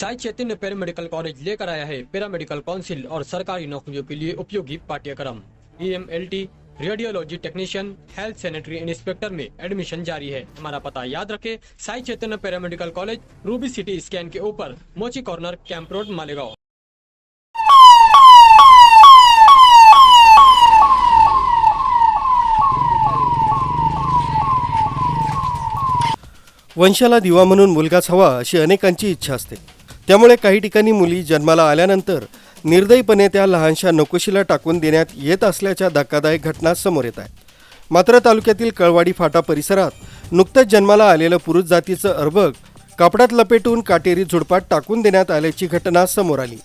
Sai Chaitanya paramedical college लेकर आया है। पैरामेडिकल काउंसिल और सरकारी नौकरियों के लिए उपयोगी पाठ्यक्रम। E M L T radiology technician health sanitary inspector में एडमिशन जारी है। हमारा पता याद रखें Sai Chaitanya paramedical college Ruby city scan के ऊपर Mochi corner camp road Malegaon. वंशाला दिवा म्हणून मुलगाच हवा अशी अनेकांची इच्छा असते. त्यामुळे काही ठिकाणी मुली जन्माला आल्यानंतर निर्दयीपणे त्या लहानशा नकोशीला टाकून देण्यात येत असल्याच्या धक्कादायक घटना समोर येत आहेत. मात्र तालुक्यातील कळवाडी फाटा परिसरात नुकतंच जन्माला आलेलं पुरुष जातीचं अर्भक कापडात लपेटून काटेरी झुडपात टाकून देण्यात आल्याची घटना समोर आली.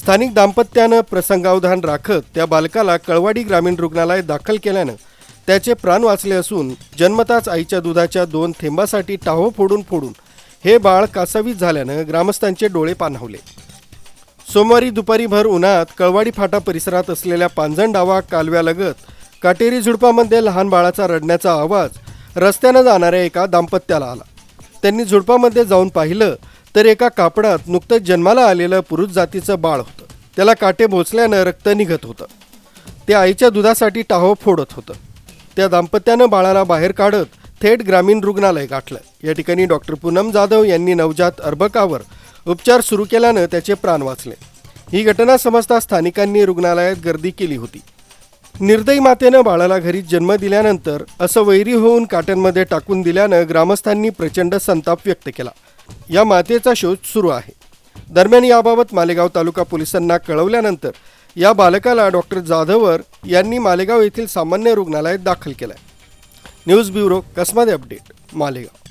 स्थानिक दाम्पत्यानं प्रसंगावधान राखत त्या बालकाला कळवाडी ग्रामीण रुग्णालयात दाखल केल्यानं त्याचे प्राण वाचले असून जन्मताच आईच्या दुधाच्या दोन थेंबासाठी टाहो फोडून फोडून हे बाळ कासावीस झाल्यानं ग्रामस्थांचे डोळे पाणावले सोमवारी दुपारी भर उन्हात कळवाडी फाटा परिसरात असलेल्या पांजण डावा कालव्यालगत काटेरी झुडपामध्ये लहान बाळाचा रडण्याचा आवाज रस्त्यानं जाणाऱ्या एका दाम्पत्याला आला. त्यांनी झुडपामध्ये जाऊन पाहिलं तर एका कापडात नुकतंच जन्माला आलेलं पुरुष जातीचं बाळ होतं. त्याला काटे भोचल्यानं रक्त निघत होतं. ते आईच्या दुधासाठी टाहो फोडत होतं. त्या दाम्पत्यानं बाळाला बाहेर काढत थेट ग्रामीण रुग्णालय गाठलं. या ठिकाणी डॉक्टर पूनम जाधव यांनी नवजात अर्भकावर उपचार सुरू केल्यानं त्याचे प्राण वाचले. ही घटना समजता स्थानिकांनी रुग्णालयात गर्दी केली होती. निर्दयी मातेनं बाळाला घरी जन्म दिल्यानंतर असं वैरी होऊन काट्यांमध्ये टाकून दिल्यानं ग्रामस्थांनी प्रचंड संताप व्यक्त केला. या मातेचा शोध सुरू आहे. दरम्यान याबाबत मालेगाव तालुका पोलिसांना कळवल्यानंतर या बालकाला डॉक्टर जाधवर यांनी मालेगाव येथील सामान्य रुग्णालयात दाखल केलं news bureau Kasmade update? Malegaon.